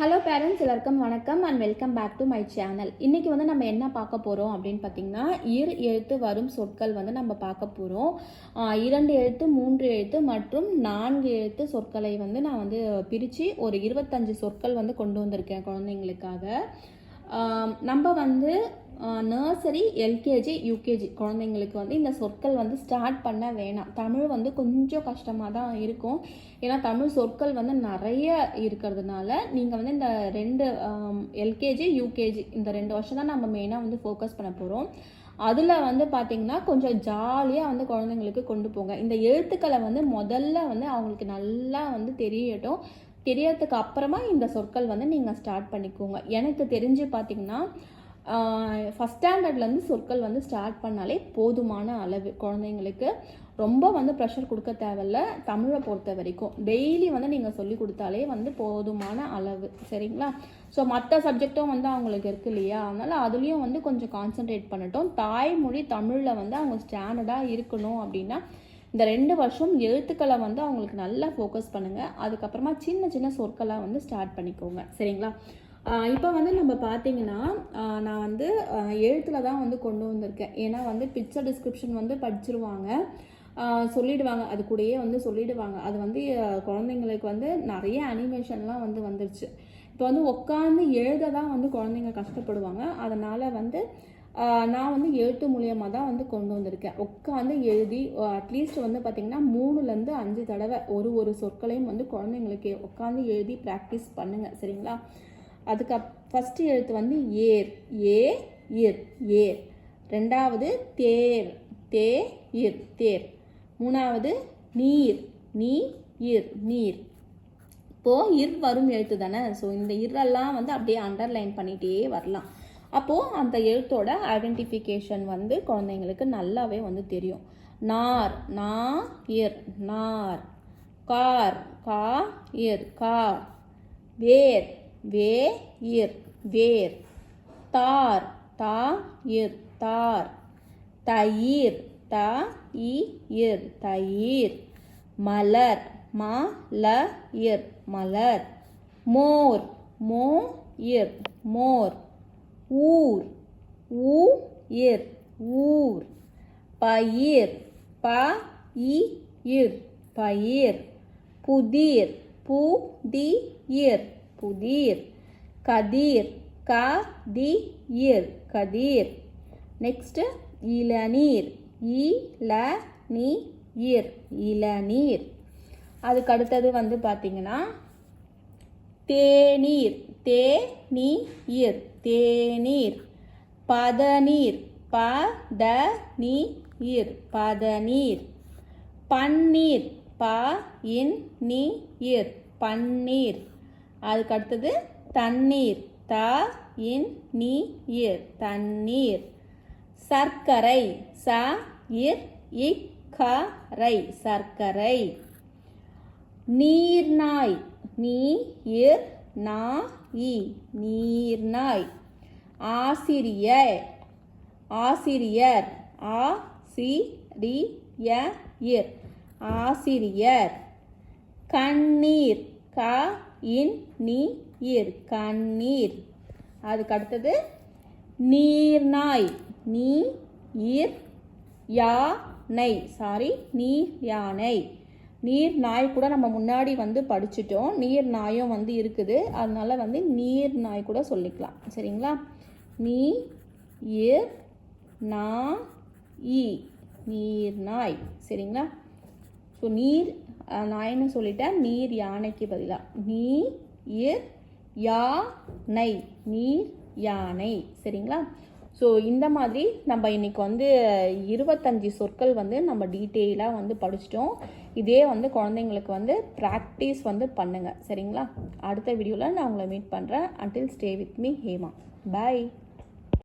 Hello parents எல்லாருக்கும் வணக்கம் and welcome back to my channel இன்றைக்கி வந்து நம்ம என்ன பார்க்க போகிறோம் அப்படின்னு பார்த்தீங்கன்னா இரு எழுத்து வரும் சொற்கள் வந்து நம்ம பார்க்க போகிறோம் இரண்டு எழுத்து மூன்று எழுத்து மற்றும் நான்கு எழுத்து சொற்களை வந்து நான் வந்து பிரித்து ஒரு இருபத்தஞ்சு சொற்கள் வந்து கொண்டு வந்திருக்கேன் குழந்தைங்களுக்காக. நம்ம வந்து நர்சரி எல்கேஜி யூகேஜி குழந்தைங்களுக்கு வந்து இந்த சொற்கள் வந்து ஸ்டார்ட் பண்ண வேணாம். தமிழ் வந்து கொஞ்சம் கஷ்டமாக தான் இருக்கும். ஏன்னா தமிழ் சொற்கள் வந்து நிறைய இருக்கிறதுனால நீங்கள் வந்து இந்த ரெண்டு எல்கேஜி யூகேஜி இந்த ரெண்டு வருஷம் தான் நம்ம மெயினாக வந்து ஃபோக்கஸ் பண்ண போகிறோம் அதில் வந்து பார்த்தீங்கன்னா கொஞ்சம் ஜாலியாக வந்து குழந்தைங்களுக்கு கொண்டு போங்க. இந்த எழுத்துக்களை வந்து முதல்ல வந்து அவங்களுக்கு நல்லா வந்து தெரியட்டும். தெரியறதுக்கு அப்புறமா இந்த சொற்கள் வந்து நீங்கள் ஸ்டார்ட் பண்ணிக்கோங்க. எனக்கு தெரிஞ்சு பார்த்தீங்கன்னா ஃபஸ்ட் ஸ்டாண்டர்ட்லேருந்து சொற்கள் வந்து ஸ்டார்ட் பண்ணாலே போதுமான அளவு குழந்தைங்களுக்கு. ரொம்ப வந்து ப்ரெஷர் கொடுக்க தேவையில்ல தமிழை பொறுத்த வரைக்கும். டெய்லி வந்து நீங்கள் சொல்லி கொடுத்தாலே வந்து போதுமான அளவு. சரிங்களா? ஸோ மற்ற சப்ஜெக்டும் வந்து அவங்களுக்கு இருக்கு இல்லையா? அதனால் அதுலேயும் வந்து கொஞ்சம் கான்சென்ட்ரேட் பண்ணட்டும். தாய்மொழி தமிழில் வந்து அவங்க ஸ்டாண்டர்டாக இருக்கணும் அப்படின்னா இந்த ரெண்டு வருஷம் எழுத்துக்களை வந்து அவங்களுக்கு நல்லா ஃபோக்கஸ் பண்ணுங்கள் அதுக்கப்புறமா சின்ன சின்ன சொற்களாக வந்து ஸ்டார்ட் பண்ணிக்கோங்க. சரிங்களா? இப்போ வந்து நம்ம பார்த்தீங்கன்னா நான் வந்து எழுத்தில் தான் வந்து கொண்டு வந்திருக்கேன். ஏன்னா வந்து பிக்சர் டிஸ்கிரிப்ஷன் வந்து படிச்சிருவாங்க. சொல்லிடுவாங்க. அது கூடயே வந்து சொல்லிடுவாங்க. அது வந்து குழந்தைங்களுக்கு வந்து நிறைய அனிமேஷன்லாம் வந்து வந்துருச்சு. இப்போ வந்து உட்காந்து எழுத தான் வந்து குழந்தைங்க கஷ்டப்படுவாங்க. அதனால் வந்து நான் வந்து எழுத்து மூலியமாக தான் வந்து கொண்டு வந்திருக்கேன். உட்காந்து எழுதி அட்லீஸ்ட் வந்து பார்த்திங்கன்னா மூணுலேருந்து அஞ்சு தடவை ஒரு ஒரு சொற்களையும் வந்து குழந்தைங்களுக்கு உட்காந்து எழுதி ப்ராக்டிஸ் பண்ணுங்கள் சரிங்களா? அதுக்கு ஃபஸ்ட்டு எழுத்து வந்து ஏர் ஏ இர் ஏர். ரெண்டாவது தேர் தே இர் தேர். மூணாவது நீர் நீ இர் நீர். இப்போது இர் வரும் எழுத்து தானே? ஸோ இந்த இரெல்லாம் வந்து அப்படியே அண்டர்லைன் பண்ணிகிட்டே வரலாம். அப்போது அந்த எழுத்தோட ஐடென்டிஃபிகேஷன் வந்து குழந்தைங்களுக்கு நல்லாவே வந்து தெரியும். நார் நா இர் நார். கார் கா இர் கார் வேர் வே இர் வேர். தார் தா இர் தார். தயிர் த இ இர் தயிர். மலர் ம ல இர் மலர். மோர் மோ இர் மோர். ஊர். ஊ இர் ஊர். பயிர். ப இ இர். பயிர். புதிர். பு தி இர் புதிர். கதிர். க தி இர் கதிர். நெக்ஸ்ட்டு இளநீர். இ ல நீ இர் இளநீர். அதுக்கு அடுத்தது வந்து பார்த்தீங்கன்னா தேநீர் தே நீ இர் தேநீர். பதநீர் ப த நீ இர் பதநீர். பன்னீர் ப இன் நீ இர் பன்னீர். அதுக்கு அடுத்தது தண்ணீர் த இன் நீ இர் தண்ணீர். சர்க்கரை ச இர் இக்கரை சர்க்கரை. நீர்நாய் நீ இர் நா இ நீர்நாய். ஆசிரியர். ஆசிரியர். ஆ சி டி ய இர் ஆசிரியர். கண்ணீர். க இன் நீ இர் கண்ணீர். அதுக்கு அடுத்தது நீர்நாய். நீ இர் யானை சாரி நீர் யானை நீர் நாய் கூட நம்ம முன்னாடி வந்து படிச்சிட்டோம். நீர் நாயும் வந்து இருக்குது. அதனால வந்து நீர் நாய் கூட சொல்லிக்கலாம். சரிங்களா? நீ இர் நா இ நீர் நாய். சரிங்களா? ஸோ நீர் நாயின்னு நாய்னு சொல்லிட்டேன் நீர் யானைக்கு பதிலாக நீ இர் யானை நீர் யானை. சரிங்களா? ஸோ இந்த மாதிரி நம்ம இன்னைக்கு வந்து இருபத்தஞ்சி சொற்கள் வந்து நம்ம டீட்டெயிலாக வந்து படிச்சிட்டோம். இதே வந்து குழந்தைங்களுக்கு வந்து ப்ராக்டிஸ் வந்து பண்ணுங்கள் சரிங்களா? அடுத்த வீடியோவில் நான் உங்களை மீட் பண்ணுறேன் until stay with me Hema. Bye